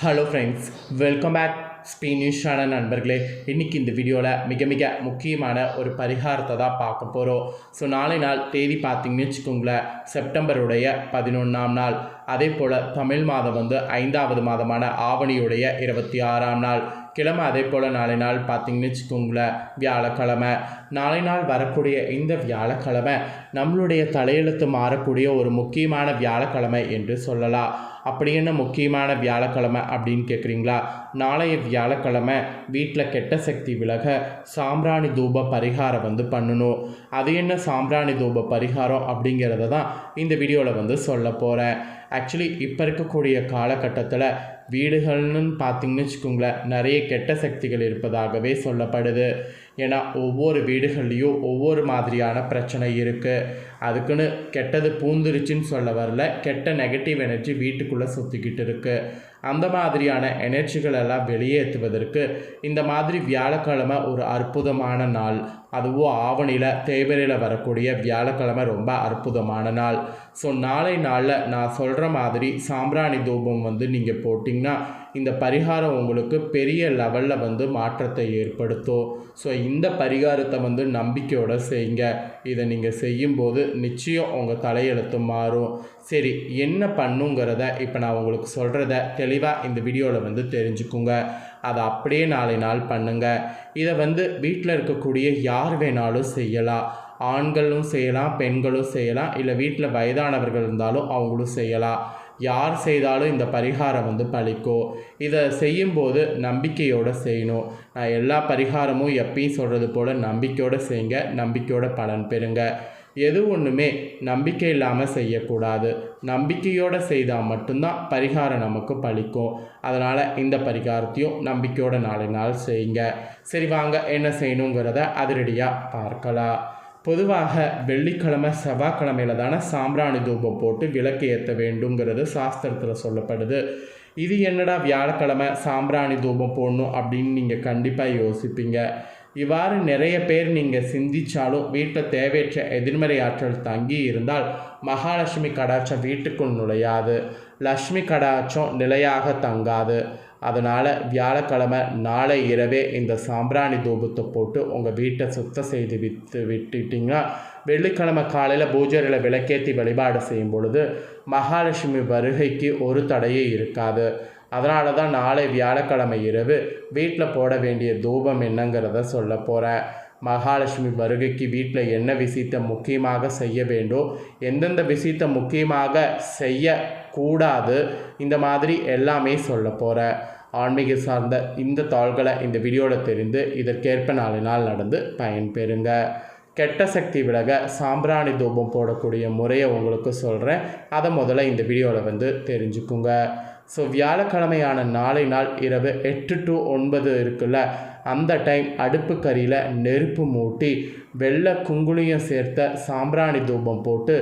Hello friends welcome back ஸ்பீ நியூஸான நண்பர்களே இன்றைக்கி இந்த வீடியோவில் மிக மிக முக்கியமான ஒரு பரிகாரத்தை தான் பார்க்க போகிறோம் ஸோ நாளை நாள் தேதி பார்த்தீங்கன்னு வச்சுக்கோங்களேன் செப்டம்பருடைய பதினொன்றாம் நாள். அதே போல் தமிழ் மாதம் வந்து ஐந்தாவது மாதமான ஆவணியுடைய இருபத்தி ஆறாம் நாள். கிழமை அதே போல் நாளை நாள் பார்த்திங்கன்னு வச்சுக்கோங்களேன் வியாழக்கிழமை. நாளை நாள் வரக்கூடிய இந்த வியாழக்கிழமை நம்மளுடைய தலையெழுத்து மாறக்கூடிய ஒரு முக்கியமான வியாழக்கிழமை என்று சொல்லலாம். அப்படி என்ன முக்கியமான வியாழக்கிழமை அப்படின்னு கேட்குறீங்களா நாளைய வியாழக்கிழமை வீட்டில் கெட்ட சக்தி விலக சாம்பிராணி தூப பரிகாரம் வந்து பண்ணணும். அது என்ன சாம்பிராணி தூப பரிகாரம் அப்படிங்கிறத தான் இந்த வீடியோவில் வந்து சொல்ல போகிறேன் ஆக்சுவலி இப்போ இருக்கக்கூடிய காலகட்டத்தில் வீடுகள்னு பார்த்தீங்கன்னு வச்சுக்கோங்களேன் நிறைய கெட்ட சக்திகள் இருப்பதாகவே சொல்லப்படுது. ஏன்னா ஒவ்வொரு வீடுகள்லேயும் ஒவ்வொரு மாதிரியான பிரச்சனை இருக்குது அதுக்குன்னு கெட்டது பூந்துருச்சுன்னு சொல்ல வரல. கெட்ட நெகட்டிவ் எனர்ஜி வீட்டுக்குள்ளே சுற்றிக்கிட்டு இருக்குது அந்த மாதிரியான எனர்ஜிகள் எல்லாம் வெளியேற்றுவதற்கு இந்த மாதிரி வியாழக்கிழமை ஒரு அற்புதமான நாள். அதுவும் ஆவணியில் தேவரையில் வரக்கூடிய வியாழக்கிழமை ரொம்ப அற்புதமான நாள். ஸோ நாளை நாளில் நான் சொல்கிற மாதிரி சாம்பிராணி தூபம் வந்து நீங்கள் போட்டிங்கன்னா இந்த பரிகாரம் உங்களுக்கு பெரிய லெவலில் வந்து மாற்றத்தை ஏற்படுத்தும். ஸோ இந்த பரிகாரத்தை வந்து நம்பிக்கையோடு செய்யுங்க. இதை நீங்கள் செய்யும்போது நிச்சயம் உங்கள் தலையெழுத்து மாறும். சரி என்ன பண்ணுங்கிறத இப்போ நான் உங்களுக்கு சொல்கிறத தெளிவாக இந்த வீடியோவில் வந்து தெரிஞ்சுக்குங்க. அதை அப்படியே நாளை நாள் பண்ணுங்கள் இதை வந்து வீட்டில் இருக்கக்கூடிய யார் வேணாலும் செய்யலாம். ஆண்களும் செய்யலாம் பெண்களும் செய்யலாம். இல்லை வீட்டில் வயதானவர்கள் இருந்தாலும் அவங்களும் செய்யலாம். யார் செய்தாலும் இந்த பரிகாரம் வந்து பழிக்கும். இதை செய்யும்போது நம்பிக்கையோடு செய்யணும். நான் எல்லா பரிகாரமும் எப்பயும் சொல்கிறது போல் நம்பிக்கையோடு செய்யுங்க. நம்பிக்கையோட பலன் பெறுங்க. எது ஒன்றுமே நம்பிக்கை இல்லாமல் செய்யக்கூடாது. நம்பிக்கையோடு செய்தால் மட்டும்தான் பரிகாரம் நமக்கு பழிக்கும். அதனால் இந்த பரிகாரத்தையும் நம்பிக்கையோட நாளை நாள் செய்யுங்க. சரி வாங்க என்ன செய்யணுங்கிறத அதிரடியாக பார்க்கலாம். பொதுவாக வெள்ளிக்கிழமை செவ்வாய்க்கிழமையில தானே சாம்பிராணி தூபம் போட்டு விளக்கு ஏற்ற வேண்டுங்கிறது சாஸ்திரத்தில் சொல்லப்படுது. இது என்னடா வியாழக்கிழமை சாம்பிராணி தூபம் போடணும் அப்படின்னு நீங்கள் கண்டிப்பாக யோசிப்பீங்க. இவ்வாறு நிறைய பேர் நீங்கள் சிந்திச்சாலும் வீட்டில் தேவையற்ற எதிர்மறை ஆற்றல் தங்கி இருந்தால் மகாலட்சுமி கடாட்சம் வீட்டுக்குள் நுழையாது. லக்ஷ்மி கடாட்சம் நிலையாக தங்காது. அதனால் வியாழக்கிழமை நாளை இரவே இந்த சாம்பிராணி தூபத்தை போட்டு உங்கள் வீட்டை சுத்தம் செய்து விட்டு விட்டுட்டிங்கன்னா வெள்ளிக்கிழமை காலையில் பூஜையில் விளக்கேற்றி வழிபாடு செய்யும் பொழுது மகாலட்சுமி வருகைக்கு ஒரு தடையே இருக்காது. அதனால தான் நாளை வியாழக்கிழமை இரவு வீட்டில் போட வேண்டிய தூபம் என்னங்கிறத சொல்ல போகிறேன் மகாலட்சுமி வருகைக்கு வீட்டில் என்ன விஷயத்தை முக்கியமாக செய்ய வேண்டும் எந்தெந்த விஷயத்தை முக்கியமாக செய்ய கூடாது. இந்த மாதிரி எல்லாமே சொல்ல போகிற ஆன்மீக சார்ந்த இந்த தாள்களை இந்த வீடியோவில் தெரிந்து இதற்கேற்ப நாலு நாள் நடந்து பயன்பெறுங்க. கெட்ட சக்தி விலக சாம்பிராணி தூபம் போடக்கூடிய முறையை உங்களுக்கு சொல்கிறேன் அதை முதல்ல இந்த வீடியோவில் வந்து தெரிஞ்சுக்குங்க. ஸோ வியாழக்கிழமையான நாளை நாள் இரவு எட்டு டு ஒன்பது இருக்குல்ல அந்த டைம் அடுப்பு கறியில் நெருப்பு மூட்டி வெள்ளை குங்குளியம் சேர்த்த சாம்பிராணி தூபம் போட்டு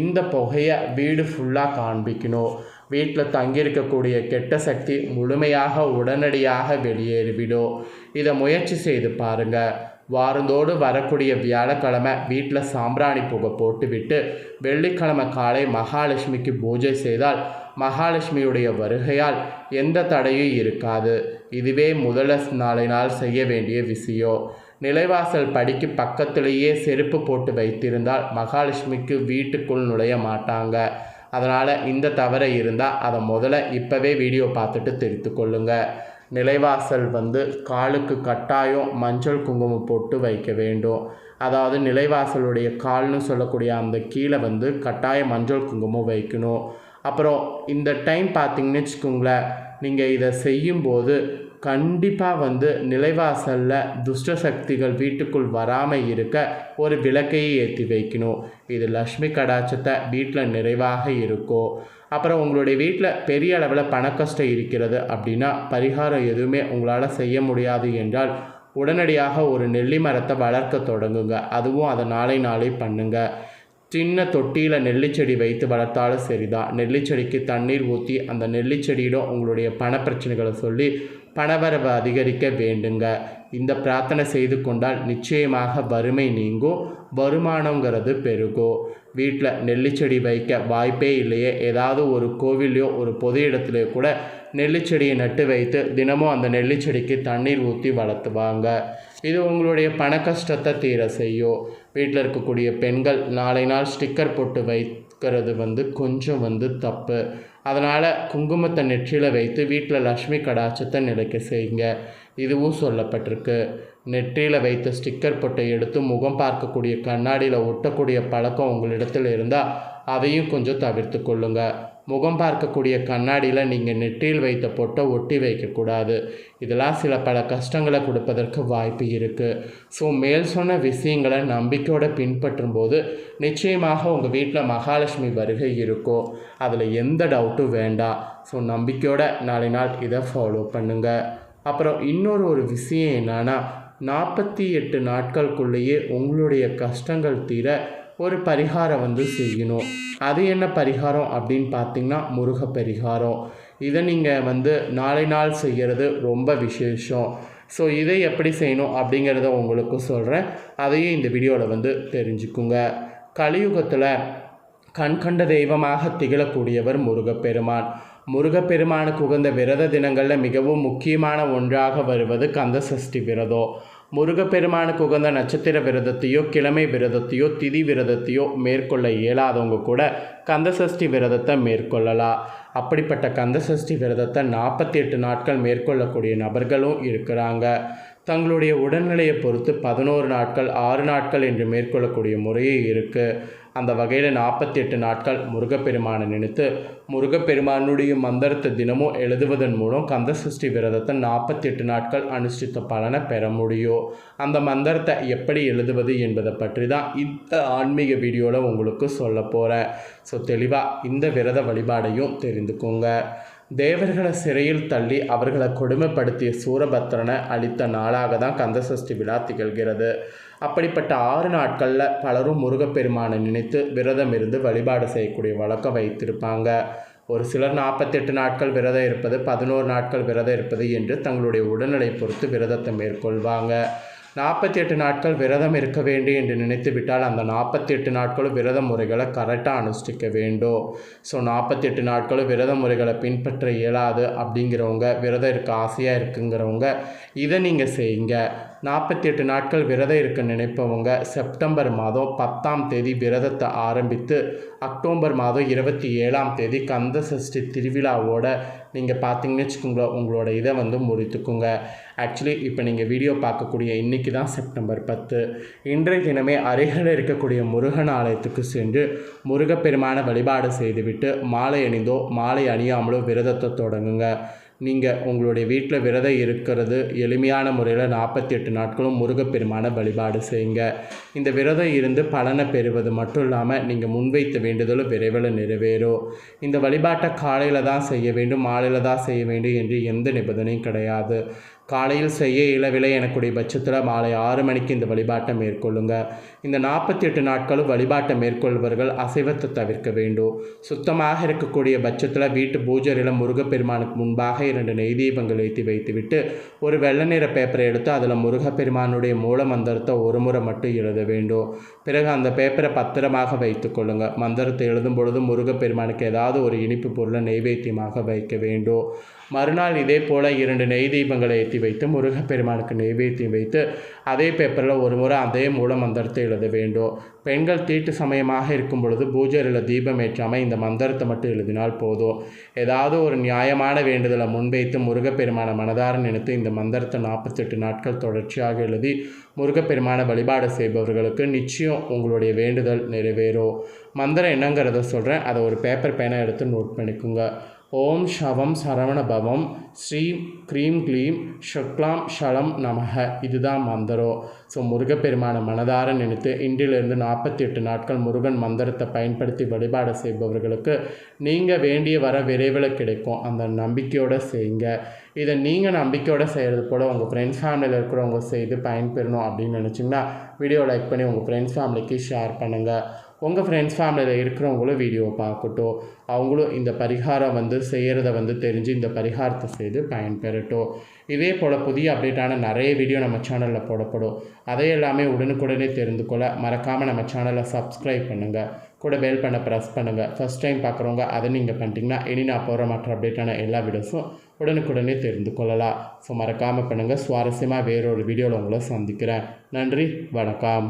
இந்த புகையை வீடு ஃபுல்லாக காண்பிக்கணும். வீட்டில் தங்கியிருக்கக்கூடிய கெட்ட சக்தி முழுமையாக உடனடியாக வெளியேறிவிடும். இதை முயற்சி செய்து பாருங்கள் வாரந்தோடு வரக்கூடிய வியாழக்கிழமை வீட்டில் சாம்பிராணி புகை போட்டுவிட்டு வெள்ளிக்கிழமை காலை மகாலட்சுமிக்கு பூஜை செய்தால் மகாலட்சுமியுடைய வருகையால் எந்த தடையும் இருக்காது. இதுவே முதல நாளை நாள் செய்ய வேண்டிய விஷயம் நிலைவாசல் படிக்கு பக்கத்திலேயே செருப்பு போட்டு வைத்திருந்தால் மகாலட்சுமிக்கு வீட்டுக்குள் நுழைய மாட்டாங்க. அதனால் இந்த தவறை இருந்தால் அதை முதல்ல இப்போவே வீடியோ பார்த்துட்டு தெரிந்து கொள்ளுங்கள் நிலைவாசல் வந்து காலுக்கு கட்டாயம் மஞ்சள் குங்குமம் போட்டு வைக்க வேண்டும். அதாவது நிலைவாசலுடைய கால்னு சொல்லக்கூடிய அந்த கீழே வந்து கட்டாயம் மஞ்சள் குங்குமம் வைக்கணும். அப்புறம் இந்த டைம் பார்த்தீங்கன்னு வச்சுக்கோங்களேன் நீங்கள் இதை செய்யும்போது கண்டிப்பாக வந்து நிலைவாசலில் துஷ்ட சக்திகள் வீட்டுக்குள் வராமல் இருக்க ஒரு விளக்கையை ஏற்றி வைக்கணும். இது லக்ஷ்மி கடாட்சத்தை வீட்டில் நிறைவாக இருக்கும் அப்புறம் உங்களுடைய வீட்டில் பெரிய அளவில் பணக்கஷ்டம் இருக்கிறது அப்படின்னா பரிகாரம் எதுவுமே உங்களால் செய்ய முடியாது என்றால் உடனடியாக ஒரு நெல்லி மரத்தை வளர்க்க தொடங்குங்க. அதுவும் அதை நாளை நாளை பண்ணுங்கள் சின்ன தொட்டியில் நெல்லிச்செடி வைத்து வளர்த்தாலும் சரிதான். நெல்லிச்செடிக்கு தண்ணீர் ஊற்றி அந்த நெல்லிச்செடியிடம் உங்களுடைய பண பிரச்சனைகளை சொல்லி பணவரவு அதிகரிக்க வேண்டுங்க. இந்த பிரார்த்தனை செய்து கொண்டால் நிச்சயமாக வறுமை நீங்கும். வருமானங்கிறது பெருகும். வீட்டில் நெல்லிச்செடி வைக்க வாய்ப்பே இல்லையே. ஏதாவது ஒரு கோவிலையோ ஒரு பொது இடத்துலையோ கூட நெல்லிச்செடியை நட்டு வைத்து தினமும் அந்த நெல்லிச்செடிக்கு தண்ணீர் ஊற்றி வளர்த்துவாங்க. இது உங்களுடைய பண கஷ்டத்தை தீர செய்யும். வீட்டில் இருக்கக்கூடிய பெண்கள் நாளை நாள் ஸ்டிக்கர் போட்டு வைக்கிறது வந்து கொஞ்சம் வந்து தப்பு. அதனால் குங்குமத்தை நெற்றியில் வைத்து வீட்டில் லக்ஷ்மி கடாட்சத்தை நிலைக்க செய்யுங்க. இதுவும் சொல்லப்பட்டிருக்கு. நெற்றியில் வைத்த ஸ்டிக்கர் பொட்டை எடுத்து முகம் பார்க்கக்கூடிய கண்ணாடியில் ஒட்டக்கூடிய பழக்கம் உங்களிடத்தில் இருந்தால் அதையும் கொஞ்சம் தவிர்த்து கொள்ளுங்க. முகம் பார்க்கக்கூடிய கண்ணாடியில் நீங்கள் நெற்றியில் வைத்த பொட்டை ஒட்டி வைக்கக்கூடாது இதெல்லாம் சில பல கஷ்டங்களை கொடுப்பதற்கு வாய்ப்பு இருக்குது ஸோ மேல் சொன்ன விஷயங்களை நம்பிக்கையோடு பின்பற்றும் போது நிச்சயமாக உங்கள் வீட்டில் மகாலட்சுமி வருகை இருக்கும் அதில் எந்த டவுட்டும் வேண்டாம். ஸோ நம்பிக்கையோட நாளை நாள் இதை ஃபாலோ பண்ணுங்கள் அப்புறம் இன்னொரு ஒரு விஷயம் என்னன்னா நாற்பத்தி எட்டு நாட்களுக்குள்ளேயே உங்களுடைய கஷ்டங்கள் தீர ஒரு பரிகாரம் வந்து செய்யணும். அது என்ன பரிகாரம் அப்படின்னு பார்த்தீங்கன்னா முருக பரிகாரம் இதை நீங்கள் வந்து நாளை நாள் செய்கிறது ரொம்ப விசேஷம். ஸோ இதை எப்படி செய்யணும் அப்படிங்கிறத உங்களுக்கு சொல்கிறேன் அதையும் இந்த வீடியோவில் வந்து தெரிஞ்சுக்குங்க. கலியுகத்தில் கண்கண்ட தெய்வமாக திகழக்கூடியவர் முருகப்பெருமான். முருகப்பெருமானுக்கு உகந்த விரத தினங்களில் மிகவும் முக்கியமான ஒன்றாக வருவது கந்த சஷ்டி விரதம். முருகப்பெருமானுக்கு உகந்த நட்சத்திர விரதத்தையோ கிழமை விரதத்தையோ திதி விரதத்தையோ மேற்கொள்ள இயலாதவங்க கூட கந்தசஷ்டி விரதத்தை மேற்கொள்ளலாம் அப்படிப்பட்ட கந்தசஷ்டி விரதத்தை நாற்பத்தி எட்டு நாட்கள் மேற்கொள்ளக்கூடிய நபர்களும் இருக்கிறாங்க. தங்களுடைய உடல்நிலையை பொறுத்து பதினோரு நாட்கள் ஆறு நாட்கள் என்று மேற்கொள்ளக்கூடிய முறையே இருக்குது அந்த வகையில் நாற்பத்தி எட்டு நாட்கள் முருகப்பெருமானை நினைத்து முருகப்பெருமானுடைய மந்திரத்தை தினமும் எழுதுவதன் மூலம் கந்த சஷ்டி விரதத்தை நாற்பத்தி எட்டு நாட்கள் அனுஷ்டித்த பலனை பெற முடியும். அந்த மந்திரத்தை எப்படி எழுதுவது என்பதை பற்றி தான் இந்த ஆன்மீக வீடியோவில் உங்களுக்கு சொல்ல போகிறேன் ஸோ தெளிவாக இந்த விரத வழிபாடையும் தெரிந்துக்கோங்க. தேவர்களை சிறையில் தள்ளி அவர்களை கொடுமைப்படுத்திய சூரபத்ரனை அளித்த நாளாக தான் கந்தசஷ்டி விழா திகழ்கிறது. அப்படிப்பட்ட ஆறு நாட்களில் பலரும் முருகப்பெருமானை நினைத்து விரதம் இருந்து வழிபாடு செய்யக்கூடிய வழக்கம் வைத்திருப்பாங்க. ஒரு சிலர் நாற்பத்தெட்டு நாட்கள் விரதம் இருப்பது பதினோரு நாட்கள் விரதம் இருப்பது என்று தங்களுடைய உடல்நிலை பொறுத்து விரதத்தை மேற்கொள்வாங்க. நாற்பத்தி எட்டு நாட்கள் விரதம் இருக்க வேண்டும் என்று நினைத்து விட்டால் அந்த நாற்பத்தி எட்டு நாட்களும் விரத முறைகளை கரெக்டாக அனுஷ்டிக்க வேண்டும். ஸோ நாற்பத்தி எட்டு நாட்களும் விரத முறைகளை பின்பற்ற இயலாது அப்படிங்கிறவங்க விரதம் இருக்க ஆசையாக இருக்குங்கிறவங்க இதை நீங்கள் செய்யுங்க. நாற்பத்தி எட்டு நாட்கள் விரதம் இருக்க நினைப்பவங்க செப்டம்பர் மாதம் பத்தாம் தேதி விரதத்தை ஆரம்பித்து அக்டோபர் மாதம் இருபத்தி ஏழாம் தேதி கந்த சஷ்டி திருவிழாவோட நீங்கள் பார்த்தீங்கன்னு வச்சுக்கோங்களேன் உங்களோட இதை வந்து முடித்துக்குங்க. ஆக்சுவலி இப்போ நீங்கள் வீடியோ பார்க்கக்கூடிய இன்றைக்கி தான் செப்டம்பர் பத்து. இன்றைய தினமே அருகில் இருக்கக்கூடிய முருகன் ஆலயத்துக்கு சென்று முருகப்பெருமான வழிபாடு செய்துவிட்டு மாலை அணிந்தோ மாலை அணியாமலோ விரதத்தை தொடங்குங்க. நீங்கள் உங்களுடைய வீட்டில் விரதம் இருக்கிறது எளிமையான முறையில் நாற்பத்தி எட்டு நாட்களும் முருகப்பெருமான வழிபாடு செய்யுங்க. இந்த விரதம் இருந்து பலனை பெறுவது மட்டும் இல்லாமல் நீங்கள் முன்வைத்த வேண்டுதலும் விரைவில் நிறைவேறும். இந்த வழிபாட்டை காலையில் தான் செய்ய வேண்டும் மாலையில் தான் செய்ய வேண்டும் என்று எந்த நிபந்தனையும் கிடையாது. காலையில் செய்ய இயலவில்லை எனக்கூடிய பட்சத்தில் மாலை ஆறு மணிக்கு இந்த வழிபாட்டை மேற்கொள்ளுங்க. இந்த நாற்பத்தி எட்டு நாட்களும் வழிபாட்டை மேற்கொள்பவர்கள் அசைவத்தை தவிர்க்க வேண்டும். சுத்தமாக இருக்கக்கூடிய பட்சத்தில் வீட்டு பூஜரில் முருகப்பெருமானுக்கு முன்பாக இரண்டு நெய் தீபங்கள் ஏற்றி வைத்துவிட்டு ஒரு வெள்ளை நிற பேப்பரை எடுத்து அதில் முருகப்பெருமானுடைய மூல மந்திரத்தை ஒரு முறை மட்டும் எழுத வேண்டும். பிறகு அந்த பேப்பரை பத்திரமாக வைத்து கொள்ளுங்கள் மந்திரத்தை எழுதும் பொழுது முருகப்பெருமானுக்கு ஏதாவது ஒரு இனிப்பு பொருளை நெய்வேத்தியமாக வைக்க வேண்டும். மறுநாள் இதே போல் இரண்டு நெய் தீபங்களை ஏற்றி வைத்து முருகப்பெருமானுக்கு நெய்வேத்தியம் வைத்து அதே பேப்பரில் ஒரு முறை அதே மூல மந்திரத்தை எழுத வேண்டும். பெண்கள் தீட்டு சமயமாக இருக்கும் பொழுது பூஜையில் தீபம் ஏற்றாமல் இந்த மந்திரத்தை மட்டும் எழுதினால் போதும். ஏதாவது ஒரு நியாயமான வேண்டுதலை முன்வைத்து முருகப்பெருமான மனதார நினைத்து இந்த மந்திரத்தை நாற்பத்தெட்டு நாட்கள் தொடர்ச்சியாக எழுதி முருகப்பெருமான வழிபாடு செய்பவர்களுக்கு நிச்சயம் உங்களுடைய வேண்டுதல் நிறைவேறும். மந்திரம் என்னங்கிறத சொல்கிறேன் அதை ஒரு பேப்பர் பேனை எடுத்து நோட் பண்ணிக்கோங்க. ஓம் ஷவம் சரவண பவம். ஸ்ரீம் க்ரீம் க்ளீம் ஷக்லாம் ஷலம் நமக இதுதான் மந்திரம் ஸோ முருகப்பெருமான மனதார நினைத்து இன்றிலிருந்து நாற்பத்தி எட்டு நாட்கள் முருகன் மந்திரத்தை பயன்படுத்தி வழிபாடு செய்பவர்களுக்கு நீங்கள் வேண்டிய வர விரைவில் கிடைக்கும். அந்த நம்பிக்கையோடு செய்யுங்க. இதை நீங்கள் நம்பிக்கையோடு செய்கிறது போல் உங்கள் ஃப்ரெண்ட்ஸ் ஃபேமிலியில் இருக்கிறவங்க செய்து பயன்பெறணும் அப்படின்னு நினச்சிங்கன்னா வீடியோ லைக் பண்ணி உங்கள் ஃப்ரெண்ட்ஸ் ஃபேமிலிக்கு ஷேர் பண்ணுங்கள் உங்கள் ஃப்ரெண்ட்ஸ் ஃபேமிலியில் இருக்கிறவங்களும் வீடியோவை பார்க்கட்டும். அவங்களும் இந்த பரிகாரம் வந்து செய்கிறத வந்து தெரிஞ்சு இந்த பரிகாரத்தை செய்து பயன்பெறட்டும். இதே போல் புதிய அப்டேட்டான நிறைய வீடியோ நம்ம சேனலில் போடப்படும். அதை எல்லாமே உடனுக்குடனே தெரிந்து கொள்ள மறக்காமல் நம்ம சேனலை சப்ஸ்கிரைப் பண்ணுங்கள் கூட பெல் பண்ண ப்ரெஸ் பண்ணுங்கள் ஃபஸ்ட் டைம் பார்க்குறவங்க அதை நீங்கள் பண்ணிட்டீங்கன்னா இனி நான் போகிற மற்ற அப்டேட்டான எல்லா வீடியோஸும் உடனுக்குடனே தெரிந்து கொள்ளலாம். ஸோ மறக்காமல் பண்ணுங்கள் சுவாரஸ்யமாக வேறொரு வீடியோவில் உங்களை சந்திக்கிறேன். நன்றி வணக்கம்.